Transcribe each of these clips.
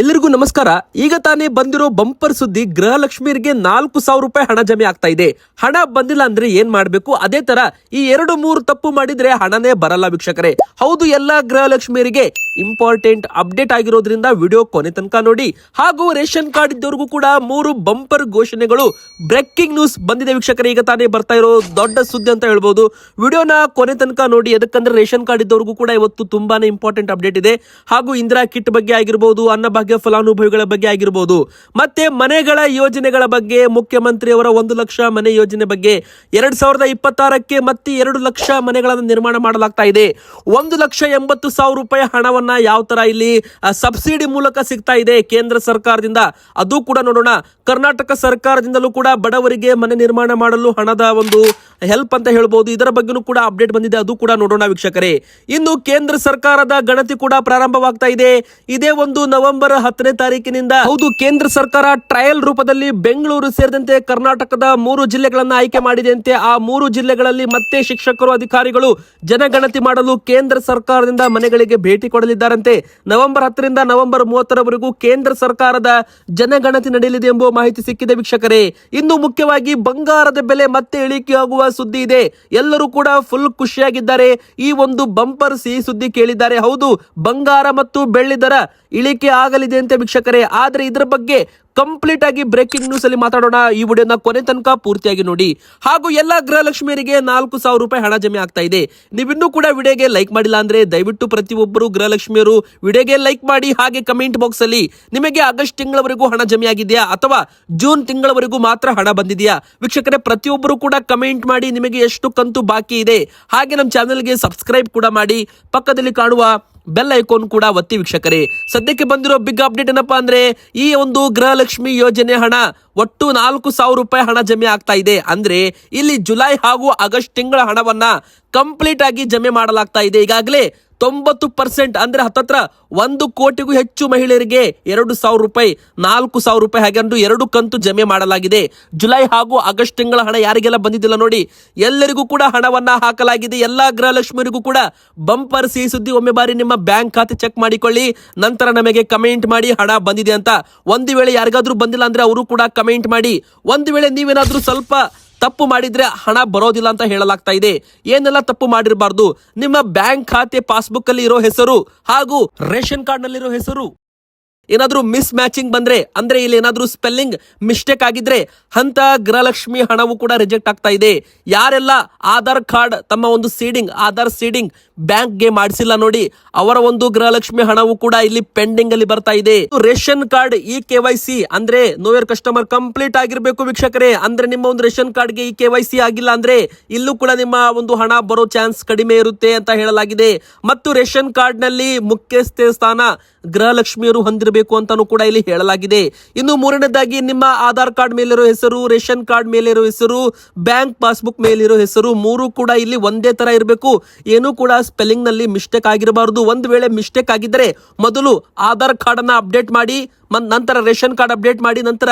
ಎಲ್ಲರಿಗೂ ನಮಸ್ಕಾರ. ಈಗ ತಾನೇ ಬಂದಿರೋ ಬಂಪರ್ ಸುದ್ದಿ ಗೃಹಲಕ್ಷ್ಮಿಯರಿಗೆ ನಾಲ್ಕು ಸಾವಿರ ರೂಪಾಯಿ ಹಣ ಜಮೆ ಆಗ್ತಾ ಇದೆ. ಹಣ ಬಂದಿಲ್ಲ ಅಂದ್ರೆ ಏನ್ ಮಾಡ್ಬೇಕು? ಅದೇ ತರ ಈ ಎರಡು ಮೂರು ತಪ್ಪು ಮಾಡಿದ್ರೆ ಹಣನೇ ಬರಲ್ಲ ವೀಕ್ಷಕರೇ. ಹೌದು, ಎಲ್ಲಾ ಗೃಹಲಕ್ಷ್ಮಿಯರಿಗೆ ಇಂಪಾರ್ಟೆಂಟ್ ಅಪ್ಡೇಟ್ ಆಗಿರೋದ್ರಿಂದ ವಿಡಿಯೋ ಕೊನೆ ತನಕ ನೋಡಿ. ಹಾಗೂ ರೇಷನ್ ಕಾರ್ಡ್ ಇದ್ದವರಿಗೂ ಕೂಡ ಮೂರು ಬಂಪರ್ ಘೋಷಣೆಗಳು ಬ್ರೇಕಿಂಗ್ ನ್ಯೂಸ್ ಬಂದಿದೆ ವೀಕ್ಷಕರೇ. ಈಗ ತಾನೇ ಬರ್ತಾ ಇರೋ ದೊಡ್ಡ ಸುದ್ದಿ ಅಂತ ಹೇಳ್ಬೋದು. ವಿಡಿಯೋನ ಕೊನೆ ತನಕ ನೋಡಿ. ಯಾಕಂದ್ರೆ ರೇಷನ್ ಕಾರ್ಡ್ ಇದ್ದವರಿಗೂ ಕೂಡ ಇವತ್ತು ತುಂಬಾನೇ ಇಂಪಾರ್ಟೆಂಟ್ ಅಪ್ಡೇಟ್ ಇದೆ. ಹಾಗೂ ಇಂದಿರಾ ಕಿಟ್ ಬಗ್ಗೆ ಆಗಿರ್ಬೋದು ಅನ್ನಭಾಗ್ಯ ಫಲಾನುಭವಿಗಳ ಬಗ್ಗೆ ಆಗಿರ್ಬೋದು. ಮತ್ತೆ ಮನೆಗಳ ಯೋಜನೆಗಳ ಬಗ್ಗೆ ಮುಖ್ಯಮಂತ್ರಿಯವರ ಒಂದು ಲಕ್ಷ ಮನೆ ಯೋಜನೆ ಬಗ್ಗೆ ಎರಡ್ ಸಾವಿರದ ಇಪ್ಪತ್ತಾರಕ್ಕೆ ಮತ್ತೆ ಎರಡು ಲಕ್ಷ ಮನೆಗಳನ್ನು ನಿರ್ಮಾಣ ಮಾಡಲಾಗ್ತಾ ಇದೆ. ಒಂದು ಲಕ್ಷ ಎಂಬತ್ತು ಸಾವಿರ ರೂಪಾಯಿ ಹಣವನ್ನ ಯಾವ ತರ ಇಲ್ಲಿ ಸಬ್ಸಿಡಿ ಮೂಲಕ ಸಿಗ್ತಾ ಇದೆ ಕೇಂದ್ರ ಸರ್ಕಾರದಿಂದ. ಅದು ಕೂಡ ನೋಡೋಣ. ಕರ್ನಾಟಕ ಸರ್ಕಾರದಿಂದಲೂ ಕೂಡ ಬಡವರಿಗೆ ಮನೆ ನಿರ್ಮಾಣ ಮಾಡಲು ಹಣದ ಒಂದು ಹೆಲ್ಪ್ ಅಂತ ಹೇಳ್ಬೋದು. ಇದರ ಬಗ್ಗೆನೂ ಕೂಡ ಅಪ್ಡೇಟ್ ಬಂದಿದೆ. ಅದು ಕೂಡ ನೋಡೋಣ ವೀಕ್ಷಕರೇ. ಇನ್ನು ಕೇಂದ್ರ ಸರ್ಕಾರದ ಗಣತಿ ಕೂಡ ಪ್ರಾರಂಭವಾಗ್ತಾ ಇದೆ. ಇದೇ ಒಂದು ನವೆಂಬರ್ ಹತ್ತನೇ ತಾರೀಕಿನಿಂದ ಹೌದು, ಕೇಂದ್ರ ಸರ್ಕಾರ ಟ್ರಯಲ್ ರೂಪದಲ್ಲಿ ಬೆಂಗಳೂರು ಸೇರಿದಂತೆ ಕರ್ನಾಟಕದ ಮೂರು ಜಿಲ್ಲೆಗಳನ್ನ ಆಯ್ಕೆ ಮಾಡಿದೆ ಅಂತೆ ಆ ಮೂರು ಜಿಲ್ಲೆಗಳಲ್ಲಿ ಮತ್ತೆ ಶಿಕ್ಷಕರು, ಅಧಿಕಾರಿಗಳು ಜನಗಣತಿ ಮಾಡಲು ಕೇಂದ್ರ ಸರ್ಕಾರದಿಂದ ಮನೆಗಳಿಗೆ ಭೇಟಿ ಕೊಡಲಿದ್ದಾರಂತೆ. ನವೆಂಬರ್ ಹತ್ತರಿಂದ ನವೆಂಬರ್ ಮೂವತ್ತರವರೆಗೂ ಕೇಂದ್ರ ಸರ್ಕಾರದ ಜನಗಣತಿ ನಡೆಯಲಿದೆ ಎಂಬ ಮಾಹಿತಿ ಸಿಕ್ಕಿದೆ ವೀಕ್ಷಕರೇ. ಇನ್ನು ಮುಖ್ಯವಾಗಿ ಬಂಗಾರದ ಬೆಲೆ ಮತ್ತೆ ಇಳಿಕೆಯಾಗುವ ಸುದ್ದಿ ಇದೆ. ಎಲ್ಲರೂ ಕೂಡ ಫುಲ್ ಖುಷಿಯಾಗಿದ್ದಾರೆ. ಈ ಒಂದು ಬಂಪರ್ ಸಿಹಿ ಸುದ್ದಿ ಕೇಳಿದ್ದಾರೆ. ಹೌದು, ಬಂಗಾರ ಮತ್ತು ಬೆಳ್ಳಿ ದರ ಇಳಿಕೆ ಆಗಲಿದೆ ಅಂತ ವೀಕ್ಷಕರೇ. ಆದರೆ ಇದರ ಬಗ್ಗೆ ಕಂಪ್ಲೀಟ್ ಆಗಿ ಬ್ರೇಕಿಂಗ್ ನ್ಯೂಸ್ ಅಲ್ಲಿ ಮಾತಾಡೋಣ. ಈ ವಿಡಿಯೋನ ಕೊನೆ ತನಕ ಪೂರ್ತಿಯಾಗಿ ನೋಡಿ. ಹಾಗೂ ಎಲ್ಲ ಗೃಹಲಕ್ಷ್ಮಿಯರಿಗೆ ನಾಲ್ಕು ಸಾವಿರ ರೂಪಾಯಿ ಹಣ ಜಮೆ ಆಗ್ತಾ ಇದೆ. ನೀವಿನ್ನೂ ಕೂಡ ವಿಡಿಯೋಗೆ ಲೈಕ್ ಮಾಡಿಲ್ಲ ಅಂದ್ರೆ ದಯವಿಟ್ಟು ಪ್ರತಿಯೊಬ್ಬರು ಗೃಹಲಕ್ಷ್ಮಿಯರು ವಿಡಿಯೋಗೆ ಲೈಕ್ ಮಾಡಿ ಹಾಗೆ ಕಮೆಂಟ್ ಬಾಕ್ಸ್ ಅಲ್ಲಿ ನಿಮಗೆ ಆಗಸ್ಟ್ ತಿಂಗಳವರೆಗೂ ಹಣ ಜಮೆ ಆಗಿದೆಯಾ ಅಥವಾ ಜೂನ್ ತಿಂಗಳವರೆಗೂ ಮಾತ್ರ ಹಣ ಬಂದಿದೆಯಾ? ವೀಕ್ಷಕರೇ, ಪ್ರತಿಯೊಬ್ಬರು ಕೂಡ ಕಮೆಂಟ್ ಮಾಡಿ ನಿಮಗೆ ಎಷ್ಟು ಕಂತು ಬಾಕಿ ಇದೆ? ಹಾಗೆ ನಮ್ಮ ಚಾನೆಲ್ಗೆ ಸಬ್ಸ್ಕ್ರೈಬ್ ಕೂಡ ಮಾಡಿ. ಪಕ್ಕದಲ್ಲಿ ಕಾಣುವ ಬೆಲ್ ಐಕಾನ್ ಕೂಡ ಒತ್ತಿ ವೀಕ್ಷಕರೇ. ಸದ್ಯಕ್ಕೆ ಬಂದಿರೋ ಬಿಗ್ ಅಪ್ಡೇಟ್ ಏನಪ್ಪಾ ಅಂದ್ರೆ ಈ ಒಂದು ಗೃಹಲಕ್ಷ್ಮಿ ಯೋಜನೆ ಹಣ ಒಟ್ಟು ನಾಲ್ಕು ಸಾವಿರ ರೂಪಾಯಿ ಹಣ ಜಮೆ ಆಗ್ತಾ ಇದೆ. ಅಂದ್ರೆ ಇಲ್ಲಿ ಜುಲೈ ಹಾಗೂ ಆಗಸ್ಟ್ ತಿಂಗಳ ಹಣವನ್ನ ಕಂಪ್ಲೀಟ್ ಆಗಿ ಜಮೆ ಮಾಡಲಾಗ್ತಾ ಇದೆ. ಈಗಾಗಲೇ ತೊಂಬತ್ತು ಪರ್ಸೆಂಟ್ ಅಂದ್ರೆ ಹತ್ತತ್ರ ಒಂದು ಕೋಟಿಗೂ ಹೆಚ್ಚು ಮಹಿಳೆಯರಿಗೆ ಎರಡು ಸಾವಿರ ರೂಪಾಯಿ, ನಾಲ್ಕು ಸಾವಿರ ರೂಪಾಯಿ ಹಾಗೆ ಅಂದು ಎರಡು ಕಂತು ಜಮೆ ಮಾಡಲಾಗಿದೆ. ಜುಲೈ ಹಾಗೂ ಆಗಸ್ಟ್ ತಿಂಗಳ ಹಣ ಯಾರಿಗೆಲ್ಲ ಬಂದಿದ್ದಿಲ್ಲ ನೋಡಿ, ಎಲ್ಲರಿಗೂ ಕೂಡ ಹಣವನ್ನ ಹಾಕಲಾಗಿದೆ. ಎಲ್ಲಾ ಗೃಹಲಕ್ಷ್ಮಿಯರಿಗೂ ಕೂಡ ಬಂಪರ್ ಸಿಹಿ ಸುದ್ದಿ ಒಮ್ಮೆ ಬಾರಿ ನಿಮ್ಮ ಬ್ಯಾಂಕ್ ಖಾತೆ ಚೆಕ್ ಮಾಡಿಕೊಳ್ಳಿ. ನಂತರ ನಮಗೆ ಕಮೆಂಟ್ ಮಾಡಿ ಹಣ ಬಂದಿದೆ ಅಂತ. ಒಂದು ವೇಳೆ ಯಾರಿಗಾದ್ರೂ ಬಂದಿಲ್ಲ ಅಂದ್ರೆ ಅವರು ಕೂಡ ಕಮೆಂಟ್ ಮಾಡಿ. ಒಂದು ವೇಳೆ ನೀವೇನಾದ್ರೂ ಸ್ವಲ್ಪ ತಪ್ಪು ಮಾಡಿದ್ರೆ ಹಣ ಬರೋದಿಲ್ಲ ಅಂತ ಹೇಳಲಾಗ್ತಾ ಇದೆ. ಏನೆಲ್ಲ ತಪ್ಪು ಮಾಡಿರಬಾರ್ದು? ನಿಮ್ಮ ಬ್ಯಾಂಕ್ ಖಾತೆ ಪಾಸ್ಬುಕ್ ಅಲ್ಲಿ ಇರೋ ಹೆಸರು ಹಾಗೂ ರೇಷನ್ ಕಾರ್ಡ್ ನಲ್ಲಿರೋ ಹೆಸರು. ಏನಾದ್ರೂ ಮಿಸ್ ಮ್ಯಾಚಿಂಗ್ ಬಂದ್ರೆ, ಅಂದ್ರೆ ಇಲ್ಲಿ ಏನಾದರೂ ಸ್ಪೆಲ್ಲಿಂಗ್ ಮಿಸ್ಟೇಕ್ ಆಗಿದ್ರೆ ಅಂತ ಗೃಹಲಕ್ಷ್ಮಿ ಹಣವು ಕೂಡ ರಿಜೆಕ್ಟ್ ಆಗ್ತಾ ಇದೆ. ಯಾರೆಲ್ಲ ಆಧಾರ್ ಕಾರ್ಡ್, ತಮ್ಮ ಒಂದು ಸೀಡಿಂಗ್ ಆಧಾರ್ ಸೀಡಿಂಗ್ ಬ್ಯಾಂಕ್ಗೆ ಮಾಡಿಸಿಲ್ಲ ನೋಡಿ, ಅವರ ಒಂದು ಗೃಹಲಕ್ಷ್ಮಿ ಹಣವು ಕೂಡ ಇಲ್ಲಿ ಪೆಂಡಿಂಗ್ ಅಲ್ಲಿ ಬರ್ತಾ ಇದೆ. Ration card e K Y C, ಅಂದ್ರೆ ನೋಯರ್ ಕಸ್ಟಮರ್ ಕಂಪ್ಲೀಟ್ ಆಗಿರ್ಬೇಕು ವೀಕ್ಷಕರೇ. ಅಂದ್ರೆ ನಿಮ್ಮ ಒಂದು ರೇಷನ್ ಕಾರ್ಡ್ಗೆ ಈ ಕೆ ವೈ ಸಿ ಆಗಿಲ್ಲ ಅಂದ್ರೆ ಇಲ್ಲೂ ಕೂಡ ನಿಮ್ಮ ಒಂದು ಹಣ ಬರೋ ಚಾನ್ಸ್ ಕಡಿಮೆ ಇರುತ್ತೆ ಅಂತ ಹೇಳಲಾಗಿದೆ. ಮತ್ತು ರೇಷನ್ ಕಾರ್ಡ್ನಲ್ಲಿ ಮುಖ್ಯಸ್ಥೆ ಸ್ಥಾನ ಗೃಹಲಕ್ಷ್ಮಿಯರು ಹೊಂದಿರಬೇಕು ಅಂತಾನೂ ಕೂಡ ಇಲ್ಲಿ ಹೇಳಲಾಗಿದೆ. ಇನ್ನು ಮೂರನೇದಾಗಿ ನಿಮ್ಮ ಆಧಾರ್ ಕಾರ್ಡ್ ಮೇಲಿರೋ ಹೆಸರು, ರೇಷನ್ ಕಾರ್ಡ್ ಮೇಲಿರೋ ಹೆಸರು, ಬ್ಯಾಂಕ್ ಪಾಸ್ಬುಕ್ ಮೇಲಿರೋ ಹೆಸರು ಮೂರು ಕೂಡ ಇಲ್ಲಿ ಒಂದೇ ತರ ಇರಬೇಕು. ಏನೂ ಕೂಡ ಸ್ಪೆಲ್ಲಿಂಗ್ನಲ್ಲಿ ಮಿಸ್ಟೇಕ್ ಆಗಿರಬಾರದು. ಒಂದು ವೇಳೆ ಮಿಸ್ಟೇಕ್ ಆಗಿದ್ರೆ ಮೊದಲು ಆಧಾರ್ ಕಾರ್ಡ್ ಅನ್ನ ಅಪ್ಡೇಟ್ ಮಾಡಿ ನಂತರ ರೇಷನ್ ಕಾರ್ಡ್ ಅಪ್ಡೇಟ್ ಮಾಡಿ ನಂತರ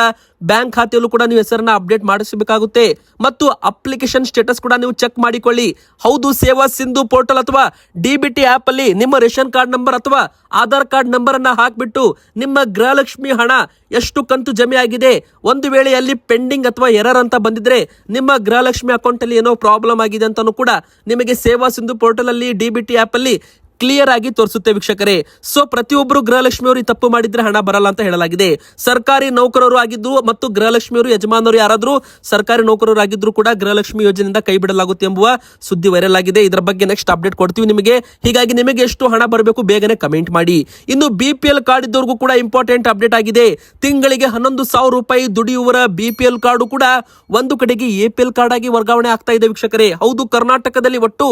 ಬ್ಯಾಂಕ್ ಖಾತೆಯಲ್ಲೂ ಕೂಡ ನೀವು ಹೆಸರನ್ನ ಅಪ್ಡೇಟ್ ಮಾಡಿಸಬೇಕಾಗುತ್ತೆ. ಮತ್ತು ಅಪ್ಲಿಕೇಶನ್ ಸ್ಟೇಟಸ್ ಕೂಡ ನೀವು ಚೆಕ್ ಮಾಡಿಕೊಳ್ಳಿ. ಹೌದು, ಸೇವಾ ಸಿಂಧು ಪೋರ್ಟಲ್ ಅಥವಾ ಡಿ ಬಿ ಟಿ ಆಪ್ ಅಲ್ಲಿ ನಿಮ್ಮ ರೇಷನ್ ಕಾರ್ಡ್ ನಂಬರ್ ಅಥವಾ ಆಧಾರ್ ಕಾರ್ಡ್ ನಂಬರ್ ಅನ್ನ ಹಾಕಿಬಿಟ್ಟು ನಿಮ್ಮ ಗೃಹಲಕ್ಷ್ಮಿ ಹಣ ಎಷ್ಟು ಕಂತು ಜಮೆ ಆಗಿದೆ, ಒಂದು ವೇಳೆ ಅಲ್ಲಿ ಪೆಂಡಿಂಗ್ ಅಥವಾ ಎರರ್ ಅಂತ ಬಂದಿದ್ರೆ ನಿಮ್ಮ ಗೃಹಲಕ್ಷ್ಮಿ ಅಕೌಂಟ್ ಅಲ್ಲಿ ಏನೋ ಪ್ರಾಬ್ಲಮ್ ಆಗಿದೆ ಅಂತಾನು ಕೂಡ ನಿಮಗೆ ಸೇವಾ ಸಿಂಧು ಪೋರ್ಟಲ್ ಅಲ್ಲಿ ಡಿ ಬಿ ಟಿ ಆಪ್ ಅಲ್ಲಿ ಕ್ಲಿಯರ್ ಆಗಿ ತೋರಿಸುತ್ತೆ ವೀಕ್ಷಕರೇ. ಸೊ ಪ್ರತಿಯೊಬ್ಬರು ಗೃಹಲಕ್ಷ್ಮಿಯವರು ಈ ತಪ್ಪು ಮಾಡಿದ್ರೆ ಹಣ ಬರಲ್ಲ ಅಂತ ಹೇಳಲಾಗಿದೆ. ಸರ್ಕಾರಿ ನೌಕರರು ಆಗಿದ್ದು ಮತ್ತು ಗೃಹಲಕ್ಷ್ಮಿಯವರು ಯಜಮಾನರು ಯಾರಾದರೂ ಸರ್ಕಾರಿ ನೌಕರರು ಆಗಿದ್ರು ಕೂಡ ಗೃಹಲಕ್ಷ್ಮಿ ಯೋಜನೆಯಿಂದ ಕೈ ಬಿಡಲಾಗುತ್ತೆ ಎಂಬುವ ಸುದ್ದಿ ವೈರಲ್ ಆಗಿದೆ. ಇದರ ಬಗ್ಗೆ ನೆಕ್ಸ್ಟ್ ಅಪ್ಡೇಟ್ ಕೊಡ್ತೀವಿ ನಿಮಗೆ. ಹೀಗಾಗಿ ನಿಮಗೆ ಎಷ್ಟು ಹಣ ಬರಬೇಕು ಬೇಗನೆ ಕಮೆಂಟ್ ಮಾಡಿ. ಇನ್ನು ಬಿ ಪಿ ಎಲ್ ಕಾರ್ಡ್ ಇದ್ದವ್ರಿಗೂ ಕೂಡ ಇಂಪಾರ್ಟೆಂಟ್ ಅಪ್ಡೇಟ್ ಆಗಿದೆ. ತಿಂಗಳಿಗೆ ಹನ್ನೊಂದು ಸಾವಿರ ರೂಪಾಯಿ ದುಡಿಯುವರ ಬಿ ಪಿ ಎಲ್ ಕಾರ್ಡು ಕೂಡ ಒಂದು ಕಡೆಗೆ ಎ ಪಿ ಎಲ್ ಕಾರ್ಡ್ ಆಗಿ ವರ್ಗಾವಣೆ ಆಗ್ತಾ ಇದೆ ವೀಕ್ಷಕರೇ. ಹೌದು, ಕರ್ನಾಟಕದಲ್ಲಿ ಒಟ್ಟು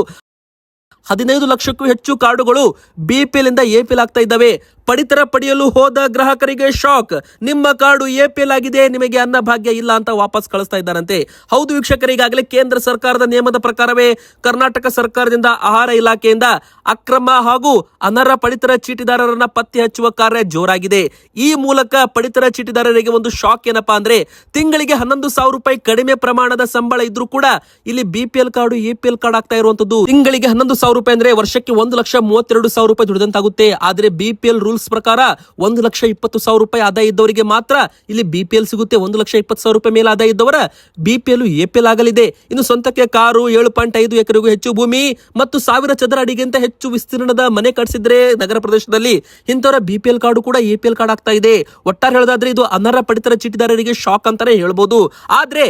ಹದಿನೈದು ಲಕ್ಷಕ್ಕೂ ಹೆಚ್ಚು ಕಾರ್ಡುಗಳು ಬಿಪಿಎಲ್ ಇಂದ ಎಪಿಎಲ್ ಆಗ್ತಾ ಇದ್ದಾವೆ. ಪಡಿತರ ಪಡೆಯಲು ಹೋದ ಗ್ರಾಹಕರಿಗೆ ಶಾಕ್. ನಿಮ್ಮ ಕಾರ್ಡು ಎಪಿಎಲ್ ಆಗಿದೆ, ನಿಮಗೆ ಅನ್ನ ಭಾಗ್ಯ ಇಲ್ಲ ಅಂತ ವಾಪಸ್ ಕಳಿಸ್ತಾ ಇದ್ದಾರಂತೆ. ಹೌದು ವೀಕ್ಷಕರಿಗಾಗಲೇ ಕೇಂದ್ರ ಸರ್ಕಾರದ ನಿಯಮದ ಪ್ರಕಾರವೇ ಕರ್ನಾಟಕ ಸರ್ಕಾರದಿಂದ ಆಹಾರ ಇಲಾಖೆಯಿಂದ ಅಕ್ರಮ ಹಾಗೂ ಅನರ್ಹ ಪಡಿತರ ಚೀಟಿದಾರರನ್ನ ಪತ್ತೆ ಹಚ್ಚುವ ಕಾರ್ಯ ಜೋರಾಗಿದೆ. ಈ ಮೂಲಕ ಪಡಿತರ ಚೀಟಿದಾರರಿಗೆ ಒಂದು ಶಾಕ್ ಏನಪ್ಪಾ ಅಂದ್ರೆ, ತಿಂಗಳಿಗೆ ಹನ್ನೊಂದು ಸಾವಿರ ರೂಪಾಯಿ ಕಡಿಮೆ ಪ್ರಮಾಣದ ಸಂಬಳ ಇದ್ರೂ ಕೂಡ ಇಲ್ಲಿ ಬಿಪಿಎಲ್ ಕಾರ್ಡು ಎಪಿಎಲ್ ಕಾರ್ಡ್ ಆಗ್ತಾ ಇರುವಂತದ್ದು. ತಿಂಗಳಿಗೆ ಹನ್ನೊಂದು ಸಾವಿರ ಸಾವಿರ ರೂಪಾಯಿ ಅಂದ್ರೆ ವರ್ಷಕ್ಕೆ ಒಂದು ಲಕ್ಷ ಮೂವತ್ತೆರಡು ಸಾವಿರ ರೂಪಾಯಿ ದುಡಿದಂತಾಗುತ್ತೆ. ಆದ್ರೆ ಬಿಪಿಎಲ್ ರೂಲ್ಸ್ ಪ್ರಕಾರ ಒಂದು ಲಕ್ಷ ಇಪ್ಪತ್ತು ಸಾವಿರ ರೂಪಾಯಿ ಆದಾಯ ಇದ್ದವರಿಗೆ ಮಾತ್ರ ಇಲ್ಲಿ ಬಿಪಿಎಲ್ ಸಿಗುತ್ತೆ. ಒಂದು ಲಕ್ಷ ಇಪ್ಪತ್ತು ಸಾವಿರ ರೂಪಾಯಿ ಮೇಲೆ ಆದಾಯ ಇದ್ದವರ ಬಿಪಿಎಲ್ ಎಪಿಎಲ್ ಆಗಲಿದೆ. ಇನ್ನು ಸ್ವಂತಕ್ಕೆ ಕಾರು ಏಳು ಪಾಯಿಂಟ್ ಐದು ಎಕರೆಗೂ ಹೆಚ್ಚು ಭೂಮಿ ಮತ್ತು ಸಾವಿರ ಚದರ ಅಡಿಗಿಂತ ಹೆಚ್ಚು ವಿಸ್ತೀರ್ಣದ ಮನೆ ಕಟ್ಟಿಸಿದ್ರೆ ನಗರ ಪ್ರದೇಶದಲ್ಲಿ ಇಂಥವರ ಬಿಪಿಎಲ್ ಕಾರ್ಡ್ ಕೂಡ ಎಪಿಎಲ್ ಕಾರ್ಡ್ ಆಗ್ತಾ ಇದೆ. ಒಟ್ಟಾರೆ ಹೇಳೋದಾದ್ರೆ ಇದು ಅನರ್ಹ ಪಡಿತರ ಚೀಟಿದಾರರಿಗೆ ಶಾಕ್ ಅಂತಾನೆ ಹೇಳ್ಬೋದು. ಆದ್ರೆ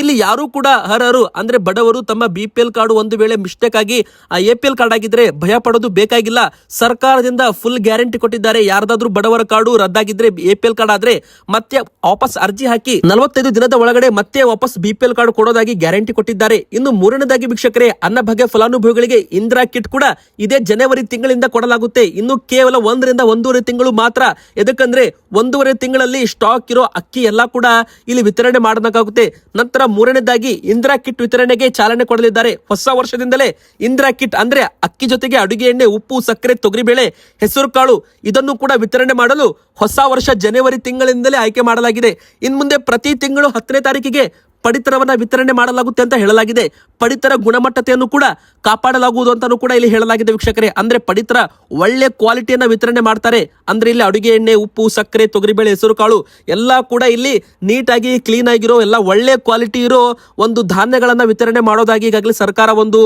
ಇಲ್ಲಿ ಯಾರು ಕೂಡ ಅರ್ಹರು, ಅಂದ್ರೆ ಬಡವರು ತಮ್ಮ ಬಿ ಪಿ ಎಲ್ ಕಾರ್ಡು ಒಂದು ವೇಳೆ ಮಿಸ್ಟೇಕ್ ಆಗಿ ಆ ಎ ಪಿ ಎಲ್ ಕಾರ್ಡ್ ಆಗಿದ್ರೆ ಭಯ ಪಡೋದು ಬೇಕಾಗಿಲ್ಲ. ಸರ್ಕಾರದಿಂದ ಫುಲ್ ಗ್ಯಾರಂಟಿ ಕೊಟ್ಟಿದ್ದಾರೆ. ಯಾರ್ದಾದ್ರೂ ಬಡವರ ಕಾರ್ಡು ರದ್ದಾಗಿದ್ರೆ ಎ ಪಿ ಎಲ್ ಕಾರ್ಡ್ ಆದ್ರೆ ಮತ್ತೆ ವಾಪಸ್ ಅರ್ಜಿ ಹಾಕಿ ನಲವತ್ತೈದು ದಿನದ ಒಳಗಡೆ ಮತ್ತೆ ವಾಪಸ್ ಬಿ ಪಿ ಎಲ್ ಕಾರ್ಡ್ ಕೊಡೋದಾಗಿ ಗ್ಯಾರಂಟಿ ಕೊಟ್ಟಿದ್ದಾರೆ. ಇನ್ನು ಮೂರನೇದಾಗಿ ವೀಕ್ಷಕರೇ, ಅನ್ನಭಾಗ್ಯ ಫಲಾನುಭವಿಗಳಿಗೆ ಇಂದಿರಾ ಕಿಟ್ ಕೂಡ ಇದೇ ಜನವರಿ ತಿಂಗಳಿಂದ ಕೊಡಲಾಗುತ್ತೆ. ಇನ್ನು ಕೇವಲ ಒಂದರಿಂದ ಒಂದೂವರೆ ತಿಂಗಳು ಮಾತ್ರ. ಎದಕ್ಕಂದ್ರೆ ಒಂದೂವರೆ ತಿಂಗಳಲ್ಲಿ ಸ್ಟಾಕ್ ಇರೋ ಅಕ್ಕಿ ಎಲ್ಲಾ ಕೂಡ ಇಲ್ಲಿ ವಿತರಣೆ ಮಾಡಬೇಕಾಗುತ್ತೆ. ನಂತರ ಮೂರನೇದಾಗಿ ಇಂದಿರಾ ಕಿಟ್ ವಿತರಣೆಗೆ ಚಾಲನೆ ಕೊಡಲಿದ್ದಾರೆ. ಹೊಸ ವರ್ಷದಿಂದಲೇ ಇಂದಿರಾ ಕಿಟ್ ಅಂದ್ರೆ ಅಕ್ಕಿ ಜೊತೆಗೆ ಅಡುಗೆ ಎಣ್ಣೆ, ಉಪ್ಪು, ಸಕ್ಕರೆ ತೊಗರಿಬೇಳೆ ಹೆಸರು ಕಾಳು ಇದನ್ನು ಕೂಡ ವಿತರಣೆ ಮಾಡಲು ಹೊಸ ವರ್ಷ ಜನವರಿ ತಿಂಗಳಿಂದಲೇ ಆಯ್ಕೆ ಮಾಡಲಾಗಿದೆ. ಇನ್ ಮುಂದೆ ಪ್ರತಿ ತಿಂಗಳು ಹತ್ತನೇ ತಾರೀಕಿಗೆ ಪಡಿತರವನ್ನ ವಿತರಣೆ ಮಾಡಲಾಗುತ್ತೆ ಅಂತ ಹೇಳಲಾಗಿದೆ. ಪಡಿತರ ಗುಣಮಟ್ಟತೆಯನ್ನು ಕೂಡ ಕಾಪಾಡಲಾಗುವುದು ಅಂತಾನೂ ಕೂಡ ಇಲ್ಲಿ ಹೇಳಲಾಗಿದೆ ವೀಕ್ಷಕರೇ. ಅಂದ್ರೆ ಪಡಿತರ ಒಳ್ಳೆ ಕ್ವಾಲಿಟಿಯನ್ನ ವಿತರಣೆ ಮಾಡ್ತಾರೆ. ಅಂದ್ರೆ ಇಲ್ಲಿ ಅಡುಗೆ ಎಣ್ಣೆ, ಉಪ್ಪು, ಸಕ್ಕರೆ, ತೊಗರಿಬೇಳೆ ಹೆಸರು ಕಾಳು ಎಲ್ಲ ಕೂಡ ಇಲ್ಲಿ ನೀಟಾಗಿ ಕ್ಲೀನ್ ಆಗಿರೋ, ಎಲ್ಲ ಒಳ್ಳೆ ಕ್ವಾಲಿಟಿ ಇರೋ ಒಂದು ಧಾನ್ಯಗಳನ್ನ ವಿತರಣೆ ಮಾಡೋದಾಗಿ ಈಗಾಗಲೇ ಸರ್ಕಾರ ಒಂದು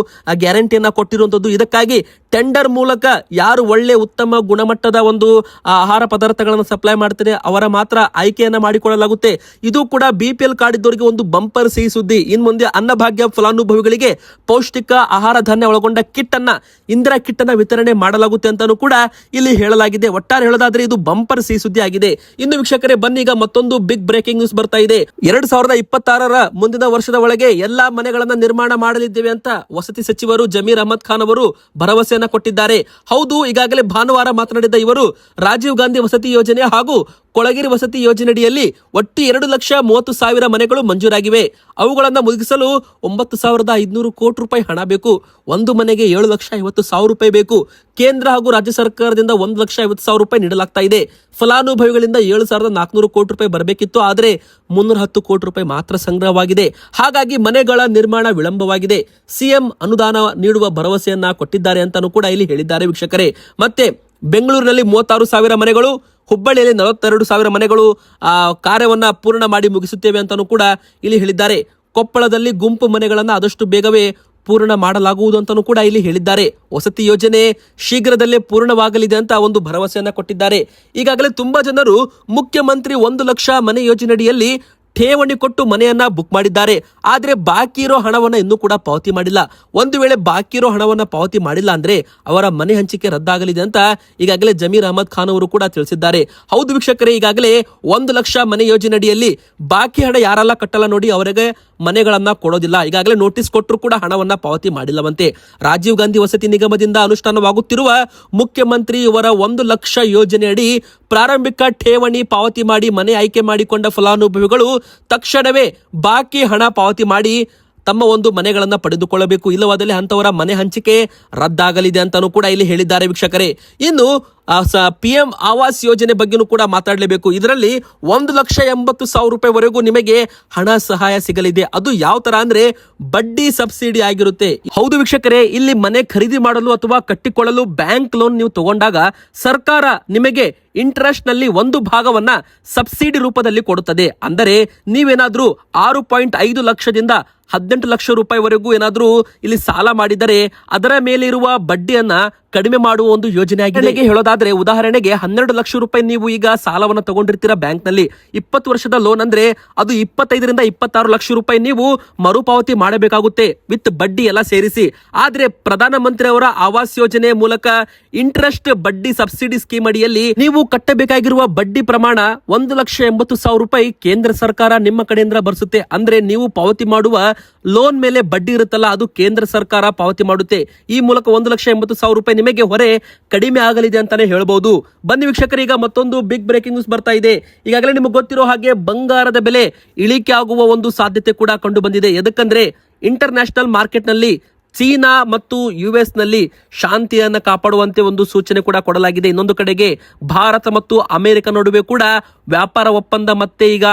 ಗ್ಯಾರಂಟಿಯನ್ನ ಕೊಟ್ಟಿರುವಂತದ್ದು. ಇದಕ್ಕಾಗಿ ಟೆಂಡರ್ ಮೂಲಕ ಯಾರು ಒಳ್ಳೆ ಉತ್ತಮ ಗುಣಮಟ್ಟದ ಒಂದು ಆಹಾರ ಪದಾರ್ಥಗಳನ್ನು ಸಪ್ಲೈ ಮಾಡ್ತಾರೆ ಅವರ ಮಾತ್ರ ಆಯ್ಕೆಯನ್ನ ಮಾಡಿಕೊಳ್ಳಲಾಗುತ್ತೆ. ಇದು ಕೂಡ ಬಿ ಪಿ ಎಲ್ ಕಾರ್ಡ್ ಇದ್ದವರಿಗೆ ಒಂದು ಬಂಪರ್ ಸಿಹಿ ಸುದ್ದಿ. ಇನ್ ಮುಂದೆ ಅನ್ನಭಾಗ್ಯ ಫಲಾನುಭವಿಗಳಿಗೆ ಪೌಷ್ಟಿಕ ಆಹಾರ ಧಾನ್ಯ ಒಳಗೊಂಡ ಕಿಟ್ ಅನ್ನ ಇಂದಿರಾ ಕಿಟ್ ಅನ್ನ ವಿತರಣೆ ಮಾಡಲಾಗುತ್ತೆ ಅಂತಾನೂ ಕೂಡ ಇಲ್ಲಿ ಹೇಳಲಾಗಿದೆ. ಒಟ್ಟಾರೆ ಹೇಳೋದಾದ್ರೆ ಇದು ಬಂಪರ್ ಸಿಹಿ ಸುದ್ದಿ ಆಗಿದೆ. ಇನ್ನು ವೀಕ್ಷಕರೇ, ಬನ್ನಿ ಈಗ ಮತ್ತೊಂದು ಬಿಗ್ ಬ್ರೇಕಿಂಗ್ ನ್ಯೂಸ್ ಬರ್ತಾ ಇದೆ. ಎರಡ್ ಸಾವಿರದ ಇಪ್ಪತ್ತಾರರ ಮುಂದಿನ ವರ್ಷದ ಒಳಗೆ ಎಲ್ಲಾ ಮನೆಗಳನ್ನ ನಿರ್ಮಾಣ ಮಾಡಲಿದ್ದೇವೆ ಅಂತ ವಸತಿ ಸಚಿವರು ಜಮೀರ್ ಅಹಮದ್ ಖಾನ್ ಅವರು ಭರವಸೆಯನ್ನ ಕೊಟ್ಟಿದ್ದಾರೆ. ಹೌದು, ಈಗಾಗಲೇ ಭಾನುವಾರ ಮಾತನಾಡಿದ ಇವರು ರಾಜೀವ್ ಗಾಂಧಿ ವಸತಿ ಯೋಜನೆ ಹಾಗೂ ಕೊಳಗಿರಿ ವಸತಿ ಯೋಜನೆಯಡಿಯಲ್ಲಿ ಒಟ್ಟು ಎರಡು ಲಕ್ಷ ಮೂವತ್ತು ಸಾವಿರ ಮನೆಗಳು ಮಂಜೂರಾಗಿವೆ. ಅವುಗಳನ್ನು ಮುಗಿಸಲು ಒಂಬತ್ತು ಸಾವಿರದ ಐದುನೂರು ಕೋಟಿ ರೂಪಾಯಿ ಹಣ ಬೇಕು. ಒಂದು ಮನೆಗೆ ಏಳು ಲಕ್ಷ ಐವತ್ತು ಸಾವಿರ ರೂಪಾಯಿ ಬೇಕು. ಕೇಂದ್ರ ಹಾಗೂ ರಾಜ್ಯ ಸರ್ಕಾರದಿಂದ ಒಂದು ಲಕ್ಷ ಐವತ್ತು ಸಾವಿರ ರೂಪಾಯಿ ನೀಡಲಾಗ್ತಾ ಇದೆ. ಫಲಾನುಭವಿಗಳಿಂದ ಏಳು ಸಾವಿರದ ನಾಲ್ಕುನೂರು ಕೋಟಿ ರೂಪಾಯಿ ಬರಬೇಕಿತ್ತು. ಆದರೆ ಮುನ್ನೂರ ಹತ್ತು ಕೋಟಿ ರೂಪಾಯಿ ಮಾತ್ರ ಸಂಗ್ರಹವಾಗಿದೆ. ಹಾಗಾಗಿ ಮನೆಗಳ ನಿರ್ಮಾಣ ವಿಳಂಬವಾಗಿದೆ. ಸಿಎಂ ಅನುದಾನ ನೀಡುವ ಭರವಸೆಯನ್ನ ಕೊಟ್ಟಿದ್ದಾರೆ ಅಂತಾನೂ ಕೂಡ ಇಲ್ಲಿ ಹೇಳಿದ್ದಾರೆ ವೀಕ್ಷಕರೇ. ಮತ್ತೆ ಬೆಂಗಳೂರಿನಲ್ಲಿ ಮೂವತ್ತಾರು ಸಾವಿರ ಮನೆಗಳು ಹುಬ್ಬಳ್ಳಿಯಲ್ಲಿ ನಲವತ್ತೆರಡು ಸಾವಿರ ಮನೆಗಳು ಕಾರ್ಯವನ್ನ ಪೂರ್ಣ ಮಾಡಿ ಮುಗಿಸುತ್ತೇವೆ ಅಂತಲೂ ಕೂಡ ಇಲ್ಲಿ ಹೇಳಿದ್ದಾರೆ. ಕೊಪ್ಪಳದಲ್ಲಿ ಗುಂಪು ಮನೆಗಳನ್ನು ಆದಷ್ಟು ಬೇಗವೇ ಪೂರ್ಣ ಮಾಡಲಾಗುವುದು ಅಂತಲೂ ಕೂಡ ಇಲ್ಲಿ ಹೇಳಿದ್ದಾರೆ. ವಸತಿ ಯೋಜನೆ ಶೀಘ್ರದಲ್ಲೇ ಪೂರ್ಣವಾಗಲಿದೆ ಅಂತ ಒಂದು ಭರವಸೆಯನ್ನ ಕೊಟ್ಟಿದ್ದಾರೆ. ಈಗಾಗಲೇ ತುಂಬಾ ಜನರು ಮುಖ್ಯಮಂತ್ರಿ ಒಂದು ಲಕ್ಷ ಮನೆ ಯೋಜನೆಯಡಿಯಲ್ಲಿ ಠೇವಣಿ ಕೊಟ್ಟು ಮನೆಯನ್ನ ಬುಕ್ ಮಾಡಿದ್ದಾರೆ. ಆದ್ರೆ ಬಾಕಿ ಇರೋ ಹಣವನ್ನ ಇನ್ನೂ ಕೂಡ ಪಾವತಿ ಮಾಡಿಲ್ಲ. ಒಂದು ವೇಳೆ ಬಾಕಿ ಇರೋ ಹಣವನ್ನ ಪಾವತಿ ಮಾಡಿಲ್ಲ ಅಂದ್ರೆ ಅವರ ಮನೆ ಹಂಚಿಕೆ ರದ್ದಾಗಲಿದೆ ಅಂತ ಈಗಾಗಲೇ ಜಮೀರ್ ಅಹಮದ್ ಖಾನ್ ಅವರು ಕೂಡ ತಿಳಿಸಿದ್ದಾರೆ. ಹೌದು ವೀಕ್ಷಕರೇ, ಈಗಾಗಲೇ ಒಂದು ಲಕ್ಷ ಮನೆ ಯೋಜನೆಯಡಿಯಲ್ಲಿ ಬಾಕಿ ಹಣ ಯಾರೆಲ್ಲ ಕಟ್ಟಲ್ಲ ನೋಡಿ ಅವರಿಗೆ ಮನೆಗಳನ್ನ ಕೊಡೋದಿಲ್ಲ. ಈಗಾಗಲೇ ನೋಟಿಸ್ ಕೊಟ್ಟರು ಕೂಡ ಹಣವನ್ನ ಪಾವತಿ ಮಾಡಿಲ್ಲವಂತೆ. ರಾಜೀವ್ ಗಾಂಧಿ ವಸತಿ ನಿಗಮದಿಂದ ಅನುಷ್ಠಾನವಾಗುತ್ತಿರುವ ಮುಖ್ಯಮಂತ್ರಿ ಇವರ ಒಂದು ಲಕ್ಷ ಯೋಜನೆಯಡಿ ಪ್ರಾರಂಭಿಕ ಠೇವಣಿ ಪಾವತಿ ಮಾಡಿ ಮನೆ ಆಯ್ಕೆ ಮಾಡಿಕೊಂಡ ಫಲಾನುಭವಿಗಳು ತಕ್ಷಣವೇ ಬಾಕಿ ಹಣ ಪಾವತಿ ಮಾಡಿ ತಮ್ಮ ಒಂದು ಮನೆಗಳನ್ನು ಪಡೆದುಕೊಳ್ಳಬೇಕು. ಇಲ್ಲವಾದಲ್ಲಿ ಅಂತವರ ಮನೆ ಹಂಚಿಕೆ ರದ್ದಾಗಲಿದೆ ಅಂತಾನೂ ಕೂಡ ಇಲ್ಲಿ ಹೇಳಿದ್ದಾರೆ ವೀಕ್ಷಕರೇ. ಇನ್ನು ಪಿ ಎಂ ಆವಾಸ್ ಯೋಜನೆ ಬಗ್ಗೆನೂ ಕೂಡ ಮಾತಾಡಲೇಬೇಕು. ಇದರಲ್ಲಿ ಒಂದು ಲಕ್ಷ ಎಂಬತ್ತು ಸಾವಿರ ರೂಪಾಯಿವರೆಗೂ ನಿಮಗೆ ಹಣ ಸಹಾಯ ಸಿಗಲಿದೆ. ಅದು ಯಾವ ತರ ಅಂದ್ರೆ ಬಡ್ಡಿ ಸಬ್ಸಿಡಿ ಆಗಿರುತ್ತೆ. ಹೌದು ವೀಕ್ಷಕರೇ, ಇಲ್ಲಿ ಮನೆ ಖರೀದಿ ಮಾಡಲು ಅಥವಾ ಕಟ್ಟಿಕೊಳ್ಳಲು ಬ್ಯಾಂಕ್ ಲೋನ್ ನೀವು ತಗೊಂಡಾಗ ಸರ್ಕಾರ ನಿಮಗೆ ಇಂಟ್ರೆಸ್ಟ್ನಲ್ಲಿ ಒಂದು ಭಾಗವನ್ನ ಸಬ್ಸಿಡಿ ರೂಪದಲ್ಲಿ ಕೊಡುತ್ತದೆ. ಅಂದರೆ ನೀವೇನಾದ್ರೂ ಆರು ಪಾಯಿಂಟ್ ಐದು ಲಕ್ಷದಿಂದ ಹದಿನೆಂಟು ಲಕ್ಷ ರೂಪಾಯಿವರೆಗೂ ಏನಾದರೂ ಇಲ್ಲಿ ಸಾಲ ಮಾಡಿದರೆ ಅದರ ಮೇಲಿರುವ ಬಡ್ಡಿಯನ್ನು ಬಡ್ಡಿಯನ್ನ ಕಡಿಮೆ ಮಾಡುವ ಒಂದು ಯೋಜನೆ ಆಗಿದೆ. ಹೇಳೋದಾದ್ರೆ, ಉದಾಹರಣೆಗೆ ಹನ್ನೆರಡು ಲಕ್ಷ ರೂಪಾಯಿ ನೀವು ಈಗ ಸಾಲವನ್ನು ತಗೊಂಡಿರ್ತೀರಾ ಬ್ಯಾಂಕ್ನಲ್ಲಿ ಇಪ್ಪತ್ತು ವರ್ಷದ ಲೋನ್ ಅಂದ್ರೆ ಅದು ಇಪ್ಪತ್ತೈದರಿಂದ ಇಪ್ಪತ್ತಾರು ಲಕ್ಷ ರೂಪಾಯಿ ನೀವು ಮರುಪಾವತಿ ಮಾಡಬೇಕಾಗುತ್ತೆ ವಿತ್ ಬಡ್ಡಿ ಎಲ್ಲ ಸೇರಿಸಿ. ಆದ್ರೆ ಪ್ರಧಾನಮಂತ್ರಿ ಅವರ ಆವಾಸ್ ಯೋಜನೆ ಮೂಲಕ ಇಂಟ್ರೆಸ್ಟ್ ಬಡ್ಡಿ ಸಬ್ಸಿಡಿ ಸ್ಕೀಮ್ ಅಡಿಯಲ್ಲಿ ನೀವು ಕಟ್ಟಬೇಕಾಗಿರುವ ಬಡ್ಡಿ ಪ್ರಮಾಣ ಒಂದು ಲಕ್ಷ ಎಂಬತ್ತು ಸಾವಿರ ರೂಪಾಯಿ ಕೇಂದ್ರ ಸರ್ಕಾರ ನಿಮ್ಮ ಕಡೆಯಿಂದ ಬರ್ಸುತ್ತೆ. ಅಂದ್ರೆ ನೀವು ಪಾವತಿ ಮಾಡುವ ಲೋನ್ ಮೇಲೆ ಬಡ್ಡಿ ಇರುತ್ತಲ್ಲ, ಅದು ಕೇಂದ್ರ ಸರ್ಕಾರ ಪಾವತಿ ಮಾಡುತ್ತೆ. ಈ ಮೂಲಕ ಒಂದು ಲಕ್ಷ ಎಂಬತ್ತು ಸಾವಿರ ರೂಪಾಯಿ ನಿಮಗೆ ಹೊರೆ ಕಡಿಮೆ ಆಗಲಿದೆ ಅಂತಾನೆ ಹೇಳಬಹುದು ಬನ್ನಿ ಈಗ ಮತ್ತೊಂದು ಬಿಗ್ ಬ್ರೇಕಿಂಗ್ ನ್ಯೂಸ್ ಬರ್ತಾ ಇದೆ. ಈಗಾಗಲೇ ನಿಮಗೆ ಗೊತ್ತಿರೋ ಹಾಗೆ ಬಂಗಾರದ ಬೆಲೆ ಇಳಿಕೆ ಆಗುವ ಒಂದು ಸಾಧ್ಯತೆ ಕೂಡ ಕಂಡು ಬಂದಿದೆ. ಎದಕ್ಕಂದ್ರೆ ಇಂಟರ್ನ್ಯಾಷನಲ್ ಮಾರ್ಕೆಟ್ನಲ್ಲಿ ಚೀನಾ ಮತ್ತು ಯು ಎಸ್ನಲ್ಲಿ ಶಾಂತಿಯನ್ನು ಕಾಪಾಡುವಂತೆ ಒಂದು ಸೂಚನೆ ಕೂಡ ಕೊಡಲಾಗಿದೆ. ಇನ್ನೊಂದು ಕಡೆಗೆ ಭಾರತ ಮತ್ತು ಅಮೆರಿಕ ನಡುವೆ ಕೂಡ ವ್ಯಾಪಾರ ಒಪ್ಪಂದ ಮತ್ತೆ ಈಗ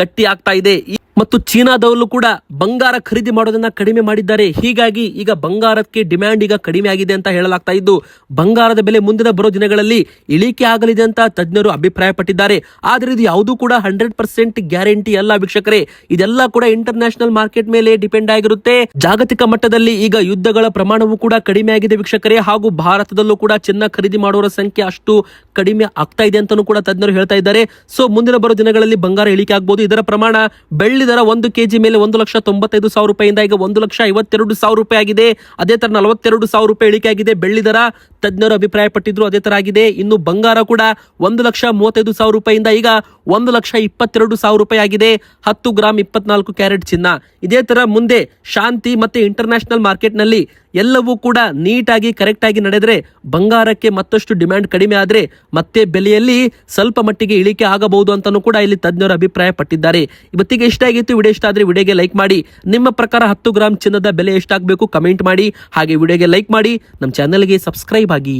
ಗಟ್ಟಿ ಆಗ್ತಾ ಇದೆ. ಮತ್ತು ಚೀನಾದಲ್ಲೂ ಕೂಡ ಬಂಗಾರ ಖರೀದಿ ಮಾಡೋದನ್ನ ಕಡಿಮೆ ಮಾಡಿದ್ದಾರೆ. ಹೀಗಾಗಿ ಈಗ ಬಂಗಾರಕ್ಕೆ ಡಿಮ್ಯಾಂಡ್ ಈಗ ಕಡಿಮೆ ಆಗಿದೆ ಅಂತ ಹೇಳಲಾಗ್ತಾ ಇದ್ದು, ಬಂಗಾರದ ಬೆಲೆ ಮುಂದಿನ ಬರೋ ದಿನಗಳಲ್ಲಿ ಇಳಿಕೆ ಆಗಲಿದೆ ಅಂತ ತಜ್ಞರು ಅಭಿಪ್ರಾಯಪಟ್ಟಿದ್ದಾರೆ. ಆದರೆ ಇದು ಯಾವುದೂ ಕೂಡ ಹಂಡ್ರೆಡ್ ಪರ್ಸೆಂಟ್ ಗ್ಯಾರಂಟಿ ಅಲ್ಲ ವೀಕ್ಷಕರೇ. ಇದೆಲ್ಲ ಕೂಡ ಇಂಟರ್ನ್ಯಾಷನಲ್ ಮಾರ್ಕೆಟ್ ಮೇಲೆ ಡಿಪೆಂಡ್ ಆಗಿರುತ್ತೆ. ಜಾಗತಿಕ ಮಟ್ಟದಲ್ಲಿ ಈಗ ಯುದ್ಧಗಳ ಪ್ರಮಾಣವೂ ಕೂಡ ಕಡಿಮೆ ಆಗಿದೆ ವೀಕ್ಷಕರೇ. ಹಾಗೂ ಭಾರತದಲ್ಲೂ ಕೂಡ ಚಿನ್ನ ಖರೀದಿ ಮಾಡುವವರ ಸಂಖ್ಯೆ ಅಷ್ಟು ಕಡಿಮೆ ಆಗ್ತಾ ಇದೆ ಅಂತಾನೂ ಕೂಡ ತಜ್ಞರು ಹೇಳ್ತಾ ಇದ್ದಾರೆ. ಸೊ ಮುಂದಿನ ಬರೋ ದಿನಗಳಲ್ಲಿ ಬಂಗಾರ ಇಳಿಕೆ ಆಗ್ಬೋದು. ಇದರ ಪ್ರಮಾಣ ಬೆಳ್ಳಿ ದರ ಒಂದು ಕೆಜಿ ಮೇಲೆ ಒಂದು ಲಕ್ಷ ತೊಂಬತ್ತೈದು ಸಾವಿರ ರೂಪಾಯಿಂದ ಈಗ ಒಂದು ಲಕ್ಷ ಐವತ್ತೆರಡು ಸಾವಿರ ರೂಪಾಯಿ ಆಗಿದೆ. ಅದೇ ತರ ನಲವತ್ತೆರಡು ಸಾವಿರ ರೂಪಾಯಿ ಇಳಿಕೆ ಆಗಿದೆ ಬೆಳ್ಳಿ ದರ ತಜ್ಞರು ಅಭಿಪ್ರಾಯಪಟ್ಟಿದ್ರು, ಅದೇ ತರ ಆಗಿದೆ. ಇನ್ನು ಬಂಗಾರ ಕೂಡ ಒಂದು ಲಕ್ಷ ಮೂವತ್ತೈದು ಸಾವಿರ ರೂಪಾಯಿಂದ ಈಗ ಒಂದು ಲಕ್ಷ ಇಪ್ಪತ್ತೆರಡು ಸಾವಿರ ರೂಪಾಯಿ ಆಗಿದೆ. ಹತ್ತು ಗ್ರಾಮ್ ಇಪ್ಪತ್ನಾಲ್ಕು ಕ್ಯಾರೆಟ್ ಚಿನ್ನ. ಇದೇ ತರ ಮುಂದೆ ಶಾಂತಿ ಮತ್ತೆ ಇಂಟರ್ನ್ಯಾಷನಲ್ ಮಾರ್ಕೆಟ್ನಲ್ಲಿ ಎಲ್ಲವೂ ಕೂಡ ನೀಟಾಗಿ ಕರೆಕ್ಟ್ ಆಗಿ ನಡೆದ್ರೆ ಬಂಗಾರಕ್ಕೆ ಮತ್ತಷ್ಟು ಡಿಮ್ಯಾಂಡ್ ಕಡಿಮೆ ಆದ್ರೆ ಮತ್ತೆ ಬೆಲೆಯಲ್ಲಿ ಸ್ವಲ್ಪ ಮಟ್ಟಿಗೆ ಇಳಿಕೆ ಆಗಬಹುದು ಅಂತಾನೂ ಕೂಡ ಇಲ್ಲಿ ತಜ್ಞರು ಅಭಿಪ್ರಾಯ ಪಟ್ಟಿದ್ದಾರೆ ಇವತ್ತಿಗೆ ಇಷ್ಟ ಆಗಿತ್ತು, ವಿಡಿಯೋ ಇಷ್ಟ ಆದ್ರೆ ವಿಡಿಯೋಗೆ ಲೈಕ್ ಮಾಡಿ. ನಿಮ್ಮ ಪ್ರಕಾರ ಹತ್ತು ಗ್ರಾಮ್ ಚಿನ್ನದ ಬೆಲೆ ಎಷ್ಟಾಗಬೇಕು ಕಮೆಂಟ್ ಮಾಡಿ. ಹಾಗೆ ವಿಡಿಯೋಗೆ ಲೈಕ್ ಮಾಡಿ. ನಮ್ಮ ಚಾನೆಲ್ಗೆ ಸಬ್ಸ್ಕ್ರೈಬ್ ಆಗಿ